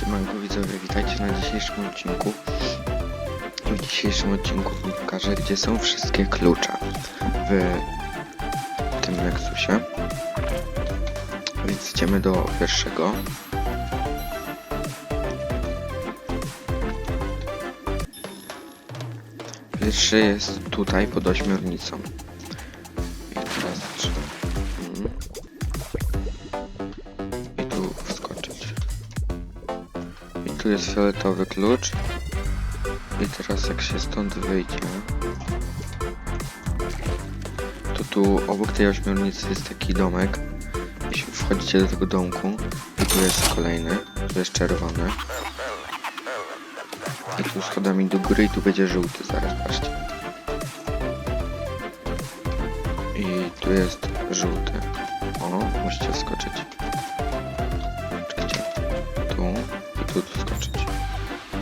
Siemanko widzowie, witajcie na dzisiejszym odcinku. W dzisiejszym odcinku pokażę, gdzie są wszystkie klucze w tym Nexusie. Więc idziemy do pierwszego. Pierwszy jest tutaj pod ośmiornicą. Tu jest fioletowy klucz. I teraz jak się stąd wyjdzie, to tu obok tej ośmiornicy jest taki domek. Jeśli wchodzicie do tego domku, i tu jest kolejny, tu jest czerwony. I tu schodami do góry i tu będzie żółty zaraz, patrzcie. I tu jest żółty. O, musicie wskoczyć.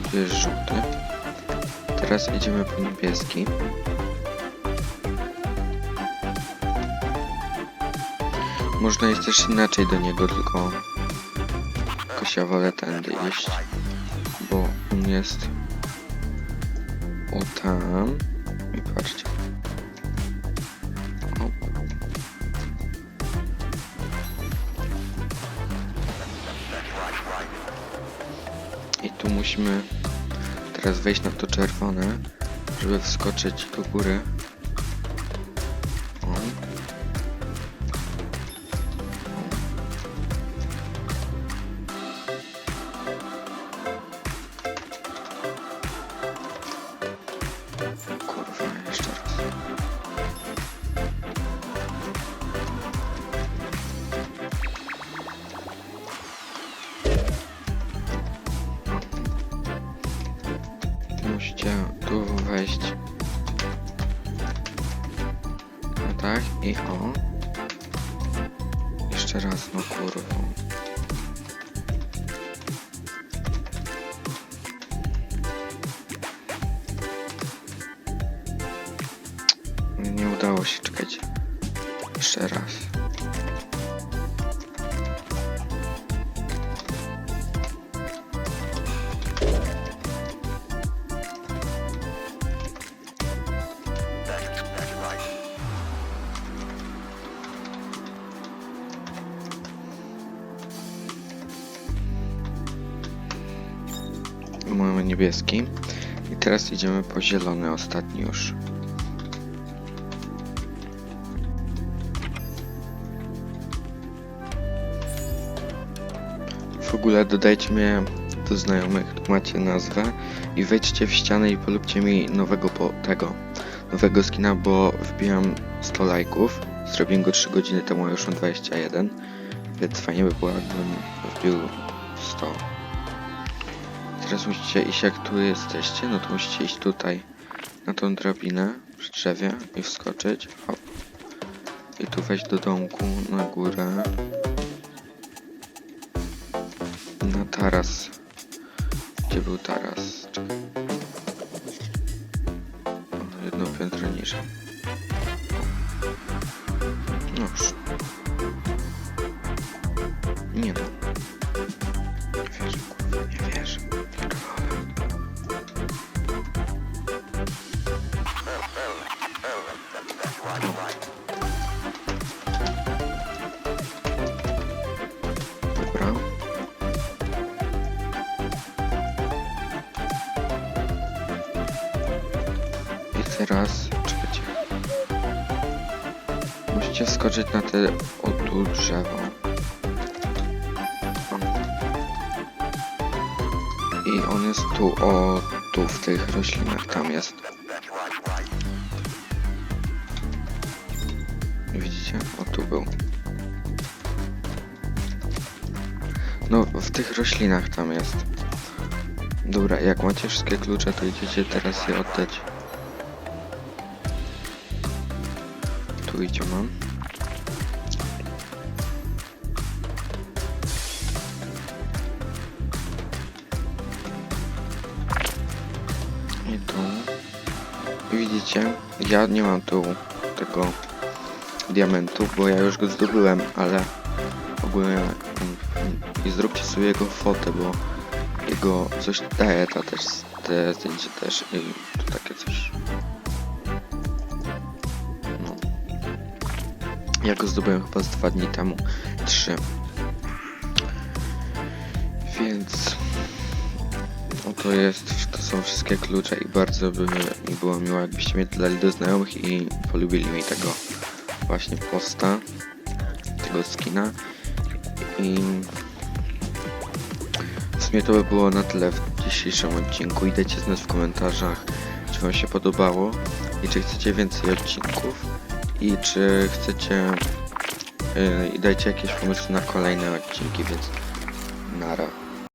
I tu jest żółty. Teraz idziemy po niebieski. Można jest też inaczej do niego, tylko... Tylko się wolę tędy iść. Bo on jest... O tam. I patrzcie. Tu musimy teraz wejść na to czerwone, żeby wskoczyć do góry. O. tak, i o. Jeszcze raz, no kurwa. Nie udało się, czekajcie. Jeszcze raz. Mamy niebieski. I teraz idziemy po zielony ostatni już. W ogóle dodajcie mnie do znajomych, macie nazwę i wejdźcie w ścianę i polubcie mi nowego po tego, nowego skina, bo wbijam 100 lajków. Zrobiłem go 3 godziny temu, już mam 21, więc fajnie by było, jakbym wbił 100. Teraz musicie iść jak tu jesteście, no to musicie iść tutaj na tą drabinę przy drzewie i wskoczyć. Hop. I tu wejść do domku na górę. Na taras. Gdzie był taras? Czekaj. Jedno piętro niżej. Teraz, czekajcie. Musicie skoczyć na te o tu drzewo. I on jest tu, o tu w tych roślinach, tam jest. Widzicie? O tu był. No, w tych roślinach tam jest. Dobra, jak macie wszystkie klucze, to idziecie teraz je oddać. Tu idzie mam. I tu. Widzicie, ja nie mam tu tego diamentu, bo ja już go zdobyłem, ale ogólnie mm, mm, i zróbcie sobie jego fotę, bo jego coś daje, ta też, te zdjęcie też i tu takie coś. Ja go zdobyłem chyba z dwa dni temu, trzy. Więc oto jest, to są wszystkie klucze i bardzo by mi było miło, jakbyście mnie dodali do znajomych i polubili mi tego właśnie posta, tego skina. I w sumie to by było na tyle w dzisiejszym odcinku. I dajcie znać w komentarzach, czy wam się podobało i czy chcecie więcej odcinków i czy chcecie i dajcie jakieś pomysły na kolejne odcinki, więc nara.